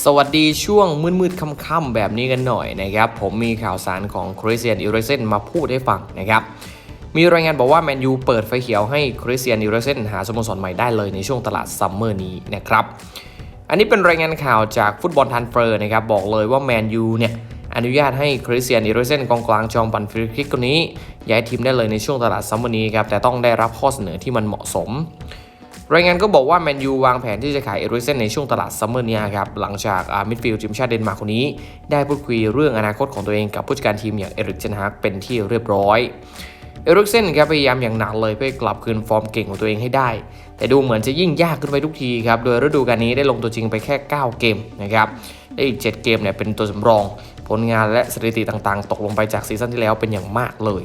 สวัสดีช่วงมืดๆค่ำๆแบบนี้กันหน่อยนะครับ ผมมีข่าวสารของคริสเตียนอิเรเซนมาพูดให้ฟังนะครับ มีรายงานบอกว่าแมนยูเปิดไฟเขียวให้คริสเตียนอิเรเซนหาสโมสรใหม่ได้เลยในช่วงตลาดซัมเมอร์นี้นะครับ อันนี้เป็นรายงานข่าวจากฟุตบอลทันเฟอร์นะครับบอกเลยว่าแมนยูเนี่ยอนุญาตให้คริสเตียนอิเรเซนกองกลางจอมปันฟรีคิกคนนี้ย้ายทีมได้เลยในช่วงตลาดซัมเมอร์นี้ครับแต่ต้องได้รับข้อเสนอที่มันเหมาะสม รายงานก็บอกว่าแมนยูวางแผนที่จะขายเอริกเซนในช่วงตลาดซัมเมอร์นี้ครับหลังจากมิดฟิลด์ทีมชาติเดนมาร์กคนนี้ ได้พูดคุยเรื่องอนาคตของตัวเองกับผู้จัดการทีมอย่างเอริกเจนฮากเป็นที่เรียบร้อยเอริกเซนครับพยายามอย่างหนักเลยเพื่อกลับคืนฟอร์มเก่งของตัวเองให้ได้ แต่ดูเหมือนจะยิ่งยากขึ้นไปทุกทีครับโดยฤดูกาลนี้ได้ลงตัวจริงไปแค่ 9 เกมนะครับและอีก 7 เกมเนี่ยเป็นตัวสำรอง ผลงานและสถิติต่างๆ ตกลงไปจากซีซั่นที่แล้วเป็นอย่างมากเลย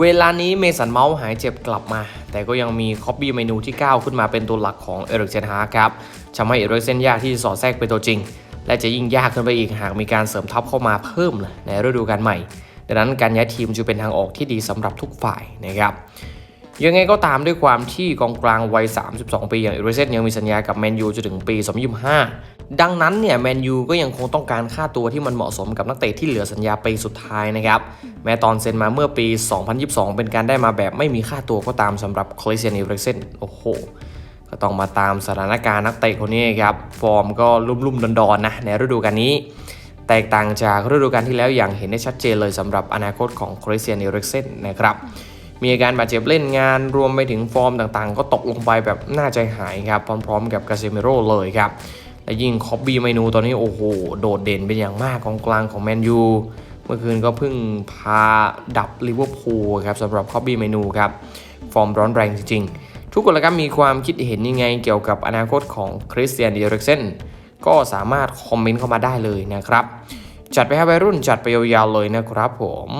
เวลานี้เมสันเมาส์หายเจ็บกลับมา แต่ก็ยังมีคอบบี้เมนูที่ก้าขึ้นมาเป็นตัวหลักของเอริกเซนฮาครับทำให้เอริกเซนยากที่จะสอดแทรกเป็นตัวจริง และจะยิ่งยากขึ้นไปอีกหากมีการเสริมทัพเข้ามาเพิ่มเลยในฤดูกาลใหม่ ดังนั้นการย้ายทีมจะเป็นทางออกที่ดีสำหรับทุกฝ่ายนะครับยังไงก็ตามด้วยความที่กองกลางวัย 32 ปีอย่างเอริกเซนยังมีสัญญากับแมนยูจนถึงปี 2025 ดังนั้นเนี่ยแมนยูก็ยังคงต้องการค่าตัวที่มันเหมาะสมกับนักเตะที่เหลือสัญญาปีสุดท้ายนะครับ แม้ตอนเซ็นมาเมื่อปี 2022 เป็นการได้มาแบบไม่มีค่าตัวก็ตามสำหรับคริสเตียนเอริกเซนโอ้โห ก็ต้องมาตามสถานการณ์นักเตะคนนี้ครับ ฟอร์มก็ลุ่มๆดอนๆนะในฤดูกาลนี้ แตกต่างจากฤดูกาลที่แล้วอย่างเห็นได้ชัดเจนเลยสำหรับอนาคตของคริสเตียนเอริกเซนนะครับมีอาการบาดเจ็บเล่นงานรวมไปถึงฟอร์มต่างๆ ก็ตกลงไปแบบน่าใจหายครับ พร้อมๆ กับกาเซเมโร่เลยครับ และยิ่งคอบบี้เมนูตอนนี้โอ้โห โดดเด่นเป็นอย่างมากของกลางของแมนยูเมื่อคืนก็เพิ่งพาดับลิเวอร์พูลครับสำหรับคอบบี้เมนูครับ ฟอร์มร้อนแรงจริงๆ ทุกคนละครับมีความคิดเห็นยังไงเกี่ยวกับอนาคตของคริสเตียนเดอริกเซนก็สามารถคอมเมนต์เข้ามาได้เลยนะครับ จัดไปให้วัยรุ่นจัดไปยาวๆเลยนะครับผม